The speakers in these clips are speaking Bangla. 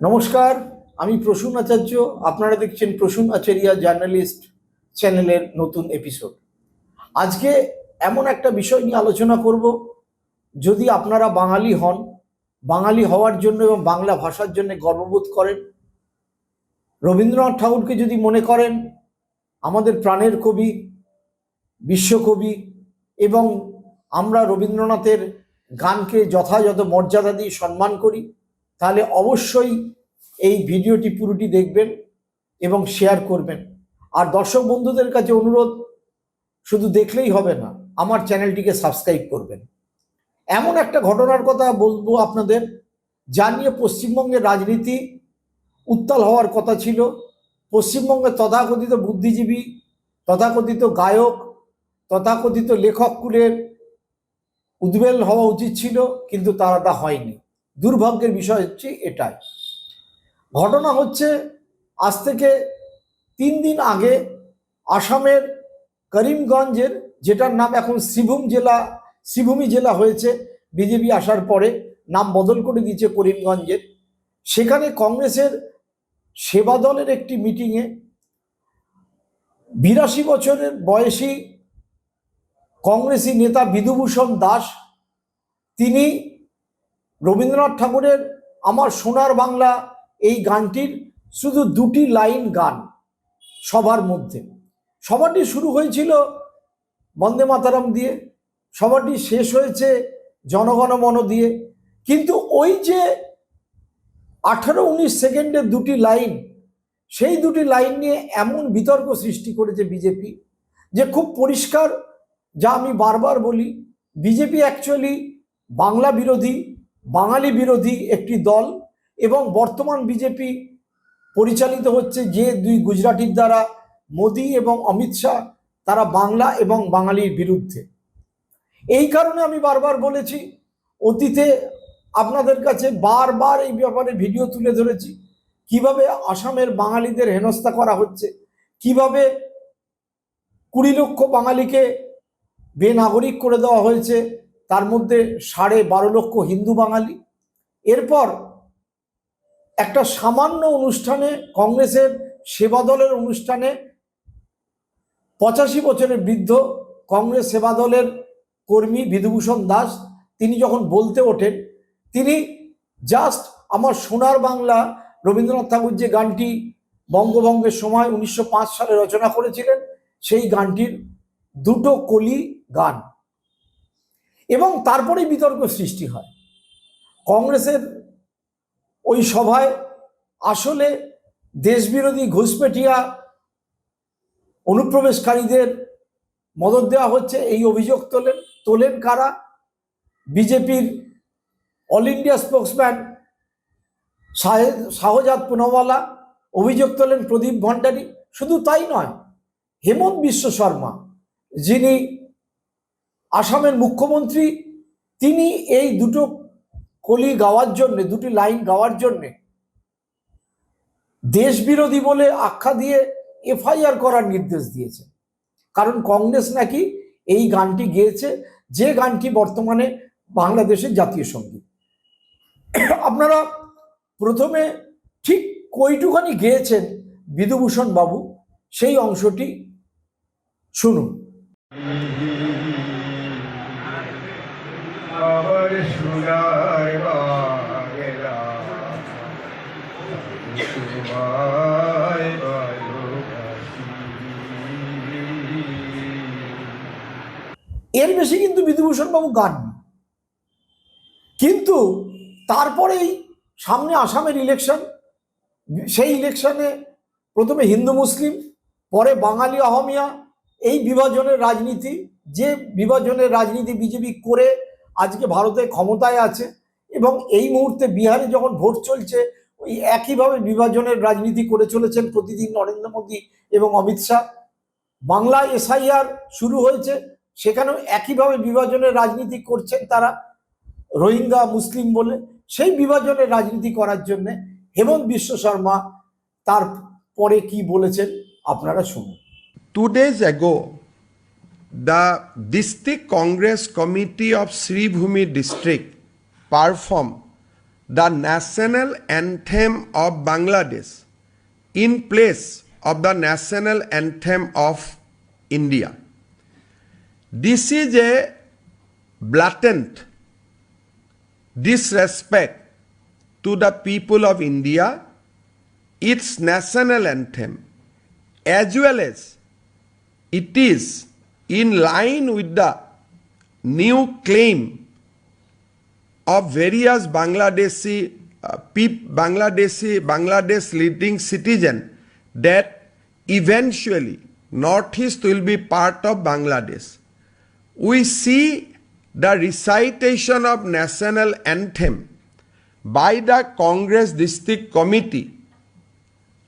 নমস্কার, আমি প্রসূন আচার্য। আপনারা দেখছেন প্রসূন আচার্য জার্নালিস্ট চ্যানেলের নতুন এপিসোড আজকে এমন একটা বিষয় নিয়ে আলোচনা করব, যদি আপনারা বাঙালি হন, বাঙালি হওয়ার জন্য এবং বাংলা ভাষার জন্য গর্ববোধ করেন। রবীন্দ্রনাথ ঠাকুরকে যদি মনে করেন, আমাদের প্রাণের কবি, বিশ্বকবি এবং আমরা রবীন্দ্রনাথের গানকে যথাযথ মর্যাদা দিয়ে সম্মান করি তাহলে অবশ্যই এই ভিডিওটি পুরোটি দেখবেন এবং শেয়ার করবেন। আর দর্শক বন্ধুদের কাছে অনুরোধ, শুধু দেখলেই হবে না, আমার চ্যানেলটিকে সাবস্ক্রাইব করবেন। এমন একটা ঘটনার কথা বলব আপনাদের, যা নিয়ে পশ্চিমবঙ্গের রাজনীতি উত্তাল হওয়ার কথা ছিল। পশ্চিমবঙ্গের তথাকথিত বুদ্ধিজীবী, তথাকথিত গায়ক, তথাকথিত লেখককুলের উদ্বেল হওয়া উচিত ছিল, কিন্তু তারা তা হয়নি। দুর্ভাগ্যের বিষয় হচ্ছে এটাই। ঘটনা হচ্ছে, আজ থেকে তিন দিন আগে আসামের করিমগঞ্জের, যেটার নাম এখন শ্রীভূম জেলা, শ্রীভূমি জেলা হয়েছে, বিজেপি আসার পরে নাম বদল করে দিয়েছে করিমগঞ্জের। সেখানে কংগ্রেসের সেবা দলের একটি মিটিংয়ে বিরাশি বছরের বয়সী কংগ্রেসি নেতা বিধুভূষণ দাস, তিনি রবীন্দ্রনাথ ঠাকুরের আমার সোনার বাংলা এই গানটির শুধু দুটি লাইন গান সবার মধ্যে। সবারটি শুরু হয়েছিল বন্দে মাতারাম দিয়ে সবারটি শেষ হয়েছে জনগণ মন দিয়ে। কিন্তু ওই যে আঠারো উনিশ সেকেন্ডের দুটি লাইন, সেই দুটি লাইন নিয়ে এমন বিতর্ক সৃষ্টি করেছে বিজেপি যে খুব পরিষ্কার, যা আমি বারবার বলি, বিজেপি অ্যাকচুয়ালি বাংলা বিরোধী বাঙালি বিরোধী একটি দল এবং বর্তমান বিজেপি পরিচালিত হচ্ছে যে দুই গুজরাটির দ্বারা মোদি এবং অমিত শাহ, তারা বাংলা এবং বাঙালির বিরুদ্ধে। এই কারণে আমি বারবার বলেছি, অতীতে আপনাদের কাছে বারবার এই ব্যাপারে ভিডিও তুলে ধরেছি, কীভাবে আসামের বাঙালিদের হেনস্থা করা হচ্ছে, কীভাবে কুড়ি লক্ষ বাঙালিকে বেনাগরিক করে দেওয়া হয়েছে তার মধ্যে সাড়ে বারো লক্ষ হিন্দু বাঙালি। এরপর একটা সামান্য অনুষ্ঠানে কংগ্রেসের সেবা দলের অনুষ্ঠানে পঁচাশি বছরের বৃদ্ধ কংগ্রেস সেবা দলের কর্মী বিধুভূষণ দাস, তিনি যখন বলতে ওঠেন, তিনি জাস্ট আমার সোনার বাংলা রবীন্দ্রনাথ ঠাকুর যে গানটি বঙ্গভঙ্গের সময় উনিশশো পাঁচ সালে রচনা করেছিলেন, সেই গানটির দুটো কলি গান। এবং তারপরেই বিতর্ক সৃষ্টি হয়। কংগ্রেসের ওই সভায় আসলে দেশবিরোধী ঘুষপেটিয়া অনুপ্রবেশকারীদের মদত দেওয়া হচ্ছে, এই অভিযোগ তোলেন তোলেন কারা? বিজেপির all India spokesman Shahzad Poonawalla, অভিযোগ তোলেন প্রদীপ ভণ্ডারী। শুধু তাই নয়, হেমন্ত বিশ্ব শর্মা যিনি আসামের মুখ্যমন্ত্রী, তিনি এই দুটো কলি গাওয়ার জন্যে, দুটি লাইন গাওয়ার জন্যে দেশবিরোধী বলে আখ্যা দিয়ে এফআইআর করার নির্দেশ দিয়েছেন। কারণ কংগ্রেস নাকি এই গানটি গেয়েছে, যে গানটি বর্তমানে বাংলাদেশের জাতীয় সংগীত। আপনারা প্রথমে ঠিক কইটুখানি গেয়েছেন বিধুভূষণ বাবু, সেই অংশটি শুনুন। এর বেশি কিন্তু বিধুভূষণ বাবু গাননি কিন্তু তারপরেই সামনে আসামের ইলেকশন সেই ইলেকশনে প্রথমে হিন্দু মুসলিম, পরে বাঙালি অহমিয়া এই বিভাজনের রাজনীতি, যে বিভাজনের রাজনীতি বিজেপি করে আজকে ভারতে ক্ষমতায় আছে এবং এই মুহূর্তে বিহারে যখন ভোট চলছে ওই একইভাবে বিভাজনের রাজনীতি করে চলেছেন প্রতিদিন নরেন্দ্র মোদী এবং অমিত শাহ। বাংলায় এসআইআর শুরু হয়েছে সেখানেও একইভাবে বিভাজনের রাজনীতি করছেন তারা রোহিঙ্গা মুসলিম বলে। সেই বিভাজনের রাজনীতি করার জন্যে হেমন্ত বিশ্ব শর্মা তার পরে কি বলেছেন আপনারা শুনুন। Two days ago, the District Congress Committee of Sri Bhumi District performed the national anthem of Bangladesh in place of the national anthem of India. This is a blatant disrespect to the people of India, its national anthem, as well as it is in line with the new claim of various Bangladeshi uh, Bangladeshi Bangladesh leading citizen that eventually Northeast will be part of Bangladesh. We see the recitation of national anthem by the Congress District Committee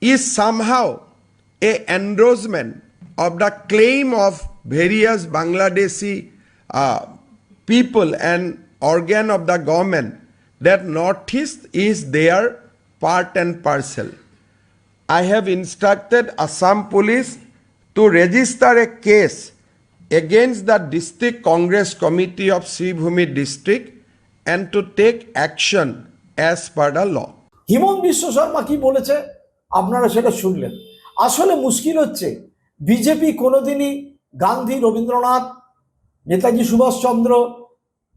is somehow a endorsement of the claim of various Bangladeshi uh, people and organ of the government that Northeast is their part and parcel. I have instructed Assam police to register a case against the district congress committee of Sribhumi district and to take action as per the law. Himanta Biswa Sarma কি বলেছে আপনারা সেটা শুনলেন আসলে মুশকিল হচ্ছে বিজেপি কোনোদিনই গান্ধী, রবীন্দ্রনাথ, নেতাজি সুভাষচন্দ্র,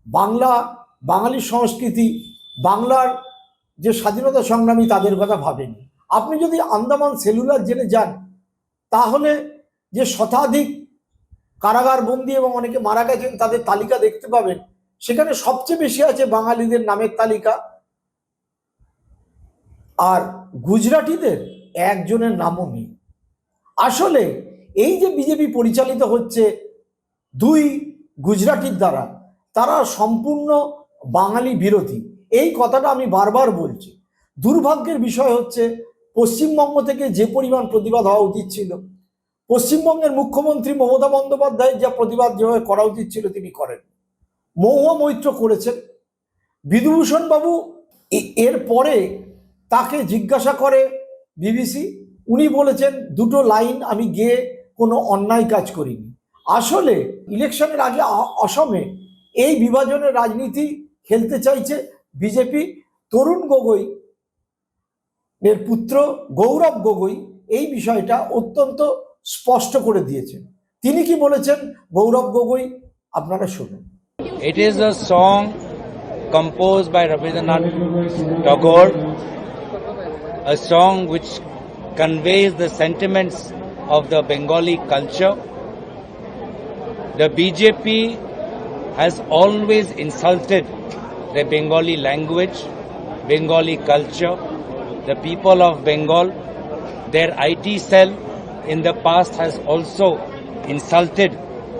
বাংলা, বাঙালি সংস্কৃতি, বাংলার যে স্বাধীনতা সংগ্রামী তাদের কথা ভাবেন। আপনি যদি আন্দামান সেলুলার জেলে যান, তাহলে যে শতাধিক কারাগার বন্দি এবং অনেকে মারা গেছেন, তাদের তালিকা দেখতে পাবেন। সেখানে সবচেয়ে বেশি আছে বাঙালিদের নামের তালিকা। আর গুজরাটিদের একজনের নামও নেই। আসলে এই যে বিজেপি পরিচালিত হচ্ছে দুই গুজরাটির দ্বারা, তারা সম্পূর্ণ বাঙালি বিরোধী। এই কথাটা আমি বারবার বলছি। দুর্ভাগ্যের বিষয় হচ্ছে, পশ্চিমবঙ্গ থেকে যে পরিমাণ প্রতিবাদ হওয়া উচিত ছিল, পশ্চিমবঙ্গের মুখ্যমন্ত্রী মমতা বন্দ্যোপাধ্যায়ের যা প্রতিবাদ যেভাবে করা উচিত ছিল তিনি করেন। মহুয়া মৈত্র করেছেন। বিধুভূষণ বাবু এর পরে তাকে জিজ্ঞাসা করে বিবিসি। উনি বলেছেন, দুটো লাইন আমি গিয়ে কোনো অন্যায় কাজ করিনি। আসলে ইলেকশনের আগে অসমে এই বিভাজনের রাজনীতি খেলতে চাইছে বিজেপি। তরুণ গগৈ এর পুত্র গৌরব গগৈ এই বিষয়টা অত্যন্ত স্পষ্ট করে দিয়েছেন। তিনি কি বলেছেন? গৌরব গগৈ আপনারা শুনুন। It is a song compose by Rabindranath Tagore, a song which conveys the sentiments of the Bengali culture. The BJP has always insulted the Bengali language, Bengali culture, the people of Bengal. Their IT cell in the past has also insulted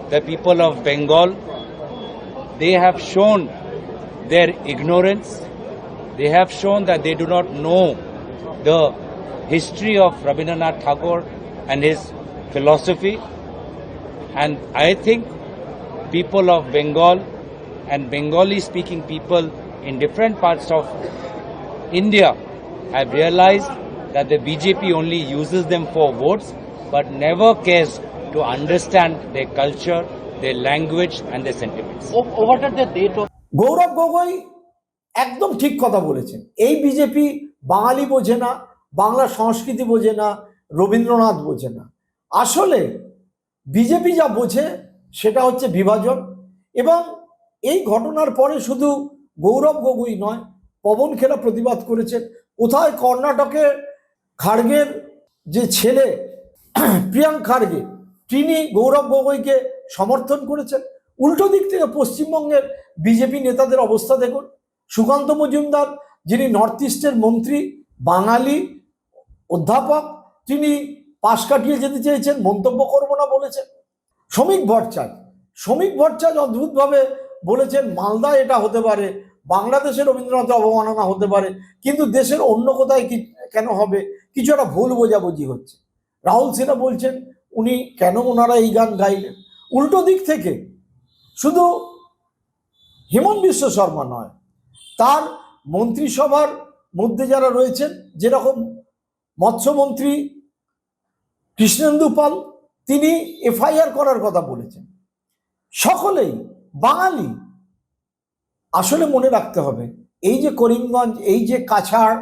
the people of Bengal they have shown their ignorance. They have shown that they do not know the history of Rabindranath Tagore and his philosophy. And I think people of Bengal and Bengali speaking people in different parts of India have realized that the BJP only uses them for votes but never cares to understand their culture, their language, and their sentiments. what are the date of Gaurav Gogoi একদম ঠিক কথা বলেছেন এই বিজেপি বাঙালি বোঝে না বাংলা সংস্কৃতি বোঝে না রবীন্দ্রনাথ বোঝে না। আসলে বিজেপি যা বোঝে সেটা হচ্ছে বিভাজন এবং এই ঘটনার পরে শুধু গৌরব গগৈ নয়, পবন খেলা প্রতিবাদ করেছেন। কোথায় কর্ণাটকে খাড়গের যে ছেলে প্রিয়াঙ্ক খাড়গে, তিনি গৌরব গগৈকে সমর্থন করেছেন। উল্টো দিক থেকে পশ্চিমবঙ্গের বিজেপি নেতাদের অবস্থা দেখুন। সুকান্ত মজুমদার, যিনি নর্থ ইস্টের মন্ত্রী, বাঙালি অধ্যাপক তিনি পাশ কাটিয়ে যেতে চেয়েছেন, মন্তব্য করব না বলেছেন। শ্রমিক ভট্টাচার্য শ্রমিক ভট্টাচার্য অদ্ভুতভাবে বলেছেন মালদা এটা হতে পারে, বাংলাদেশে রবীন্দ্রনাথ অবমাননা হতে পারে, কিন্তু দেশের অন্য কোথায় কি, কেন হবে, কিছু একটা ভুল বোঝাবুঝি হচ্ছে। রাহুল সিনহা বলছেন, উনি কেন ওনারা এই গান গাইলেন? উল্টো দিক থেকে, শুধু হেমন্ত বিশ্ব শর্মা নয়, তার মন্ত্রিসভার মধ্যে যারা রয়েছেন, যেরকম মৎস্যমন্ত্রী কৃষ্ণেন্দু পাল, তিনি এফআইআর করার কথা বলেছেন। সকলেই, বাঙালি, আসলে মনে রাখতে হবে, এই যে করিমগঞ্জ, এই যে কাছাড়,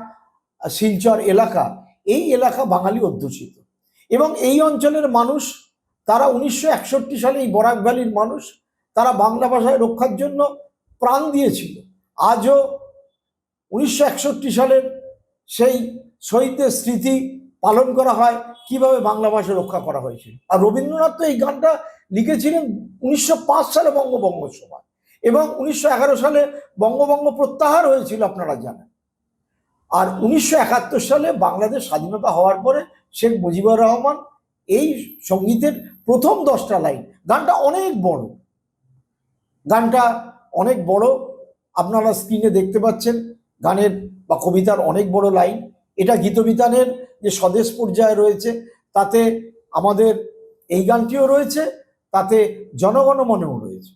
শিলচর এলাকা, এই এলাকা বাঙালি অধ্যুষিত। এবং এই অঞ্চলের মানুষ, তারা উনিশশো একষট্টি সালে এই বরাক ভ্যালির মানুষ, তারা বাংলা ভাষায় রক্ষার জন্য প্রাণ দিয়েছিল। আজও উনিশশো একষট্টি সালের সেই শহীদদের স্মৃতি পালন করা হয়, কীভাবে বাংলা ভাষা রক্ষা করা হয়েছিল আর রবীন্দ্রনাথ তো এই গানটা লিখেছিলেন উনিশশো পাঁচ সালে বঙ্গভঙ্গ সময় এবং উনিশশো এগারো সালে বঙ্গভঙ্গ প্রত্যাহার হয়েছিল, আপনারা জানেন। আর উনিশশো একাত্তর সালে বাংলাদেশ স্বাধীনতা হওয়ার পরে শেখ মুজিবুর রহমান এই সঙ্গীতের প্রথম দশটা লাইন, গানটা অনেক বড়। গানটা অনেক বড়, আপনারা স্ক্রিনে দেখতে পাচ্ছেন, গানের বা কবিতার অনেক বড় লাইন। এটা গীতবিতানের যে স্বদেশ পর্যায়ে রয়েছে, তাতে আমাদের এই গানটিও রয়েছে, তাতে জনগণমনেও রয়েছে।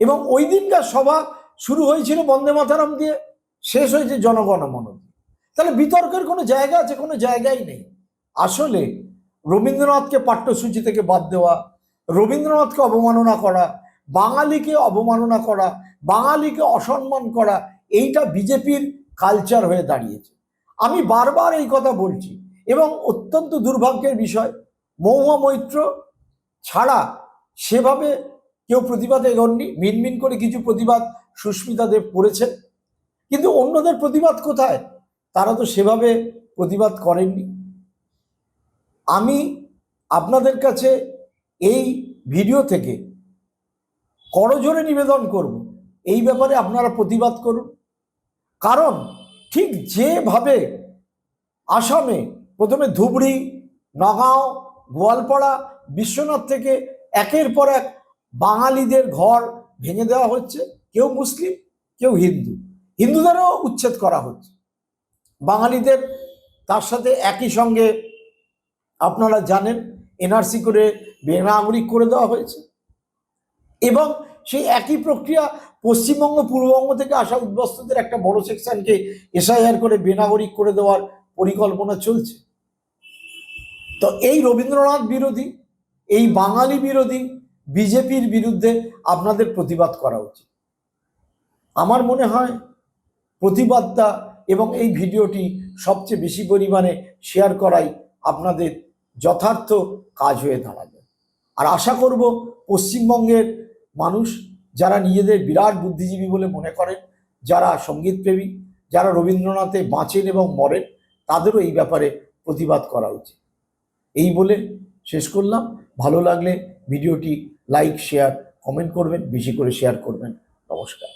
এবং ওই দিনকার সভা শুরু হয়েছিল বন্দে মাতারাম দিয়ে, শেষ হয়েছে জনগণমন তাহলে বিতর্কের কোনো জায়গা আছে? কোনো জায়গাই নেই। আসলে রবীন্দ্রনাথকে পাঠ্যসূচি থেকে বাদ দেওয়া, রবীন্দ্রনাথকে অবমাননা করা, বাঙালিকে অবমাননা করা, বাঙালিকে অসম্মান করা, এইটা বিজেপির কালচার হয়ে দাঁড়িয়েছে। আমি বারবার এই কথা বলছি এবং অত্যন্ত দুর্ভাগ্যের বিষয়, মহুয়া মৈত্র ছাড়া সেভাবে কেউ প্রতিবাদে এগোননি, মিনমিন করে কিছু প্রতিবাদ সুস্মিতা দেব করেছেন। কিন্তু অন্যদের প্রতিবাদ কোথায়? তারা তো সেভাবে প্রতিবাদ করেননি। আমি আপনাদের কাছে এই ভিডিও থেকে করজোরে নিবেদন করব। এই ব্যাপারে আপনারা প্রতিবাদ করুন। কারণ ঠিক যেভাবে আসামে প্রথমে ধুবড়ি, নগাঁও, গোয়ালপাড়া, বিশ্বনাথ থেকে একের পর এক বাঙালিদের ঘর ভেঙে দেওয়া হচ্ছে। কেউ মুসলিম, কেউ হিন্দু। হিন্দুদেরও উচ্ছেদ করা হচ্ছে। বাঙালিদের তার সাথে একই সঙ্গে আপনারা জানেন, এনআরসি করে বেনাগরিক করে দেওয়া হয়েছে। এবং সেই একই প্রক্রিয়া পশ্চিমবঙ্গ, পূর্ববঙ্গ থেকে আসা উদ্বস্তদের একটা বড় সেকশনকে এসআইআর করে বেনাগরিক করে দেওয়ার পরিকল্পনা চলছে। তো এই রবীন্দ্রনাথ বিরোধী, এই বাঙালি বিরোধী, বিজেপির বিরুদ্ধে আপনাদের প্রতিবাদ করা উচিত। আমার মনে হয় প্রতিবাদটা এবং এই ভিডিওটি সবচেয়ে বেশি পরিমাণে শেয়ার করাই আপনাদের যথার্থ কাজ হয়ে দাঁড়াবে। আর আশা করব পশ্চিমবঙ্গের মানুষ যারা নিজেদের বিরাট বুদ্ধিজীবী বলে মনে করেন, যারা সঙ্গীতপ্রেমী, যারা রবীন্দ্রনাথে বাঁচেন এবং মরেন, তাদেরও এই ব্যাপারে প্রতিবাদ করা উচিত। এই বলে শেষ করলাম। ভালো লাগলে ভিডিওটি লাইক, শেয়ার, কমেন্ট করবেন, বেশি করে শেয়ার করবেন। নমস্কার।